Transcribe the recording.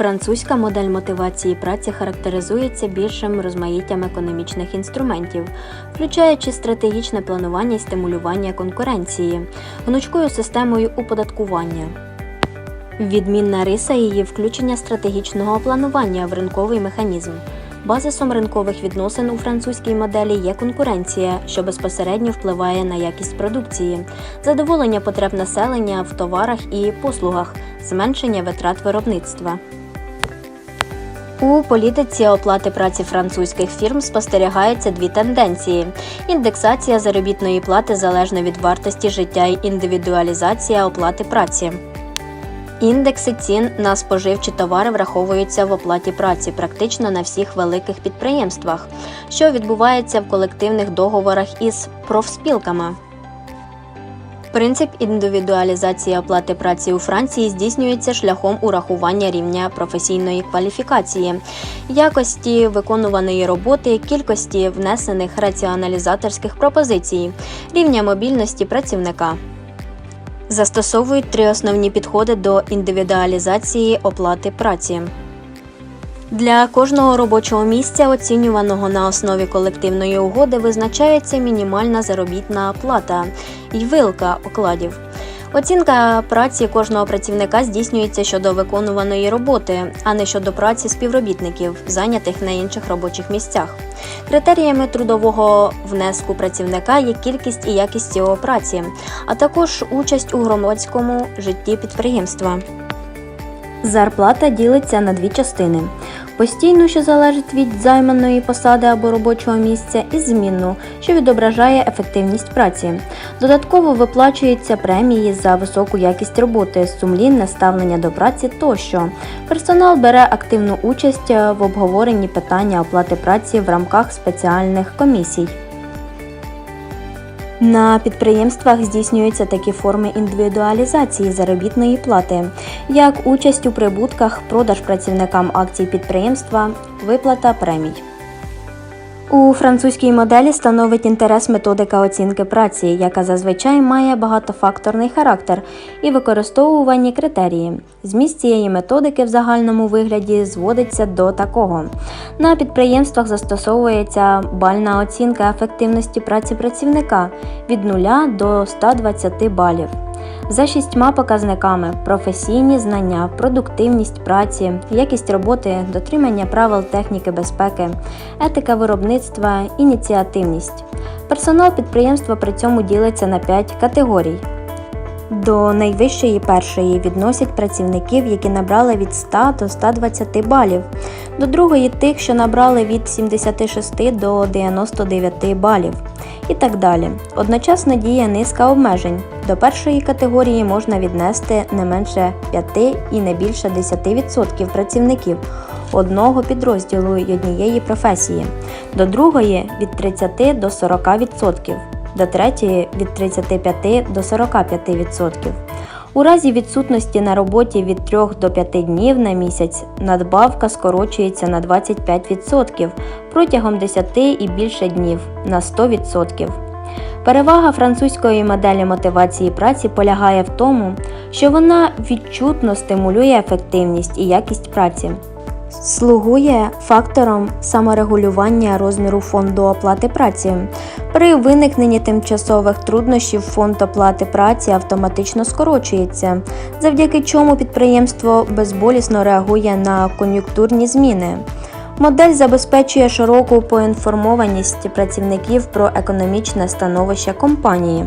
Французька модель мотивації праці характеризується більшим розмаїттям економічних інструментів, включаючи стратегічне планування і стимулювання конкуренції, гнучкою системою оподаткування. Відмінна риса її включення стратегічного планування в ринковий механізм. Базисом ринкових відносин у французькій моделі є конкуренція, що безпосередньо впливає на якість продукції, задоволення потреб населення в товарах і послугах, зменшення витрат виробництва. У політиці оплати праці французьких фірм спостерігаються дві тенденції: індексація заробітної плати залежно від вартості життя і індивідуалізація оплати праці. Індекси цін на споживчі товари враховуються в оплаті праці практично на всіх великих підприємствах, що відбувається в колективних договорах із профспілками. Принцип індивідуалізації оплати праці у Франції здійснюється шляхом урахування рівня професійної кваліфікації, якості виконуваної роботи, кількості внесених раціоналізаторських пропозицій, рівня мобільності працівника. Застосовують три основні підходи до індивідуалізації оплати праці. Для кожного робочого місця, оцінюваного на основі колективної угоди, визначається мінімальна заробітна плата і вилка окладів. Оцінка праці кожного працівника здійснюється щодо виконуваної роботи, а не щодо праці співробітників, зайнятих на інших робочих місцях. Критеріями трудового внеску працівника є кількість і якість його праці, а також участь у громадському житті підприємства. Зарплата ділиться на дві частини: постійну, що залежить від займаної посади або робочого місця, і змінну, що відображає ефективність праці. Додатково виплачуються премії за високу якість роботи, сумлінне ставлення до праці тощо. Персонал бере активну участь в обговоренні питання оплати праці в рамках спеціальних комісій. На підприємствах здійснюються такі форми індивідуалізації заробітної плати, як участь у прибутках, продаж працівникам акцій підприємства, виплата премій. У французькій моделі становить інтерес методика оцінки праці, яка зазвичай має багатофакторний характер і використовувані критерії. Зміст цієї методики в загальному вигляді зводиться до такого: на підприємствах застосовується бальна оцінка ефективності праці працівника від 0 до 120 балів. За шістьма показниками: професійні знання, продуктивність праці, якість роботи, дотримання правил техніки безпеки, етика виробництва, ініціативність. Персонал підприємства при цьому ділиться на 5 категорій. До найвищої першої відносять працівників, які набрали від 100 до 120 балів, до другої тих, що набрали від 76 до 99 балів і так далі. Одночасно діє низка обмежень. До першої категорії можна віднести не менше 5 і не більше 10% працівників одного підрозділу й однієї професії, до другої від 30 до 40%, до третьої від 35 до 45%. У разі відсутності на роботі від 3 до 5 днів на місяць надбавка скорочується на 25% протягом 10 і більше днів на 100%. Перевага французької моделі мотивації праці полягає в тому, що вона відчутно стимулює ефективність і якість праці. Слугує фактором саморегулювання розміру фонду оплати праці. При виникненні тимчасових труднощів фонд оплати праці автоматично скорочується, завдяки чому підприємство безболісно реагує на кон'юнктурні зміни. Модель забезпечує широку поінформованість працівників про економічне становище компанії.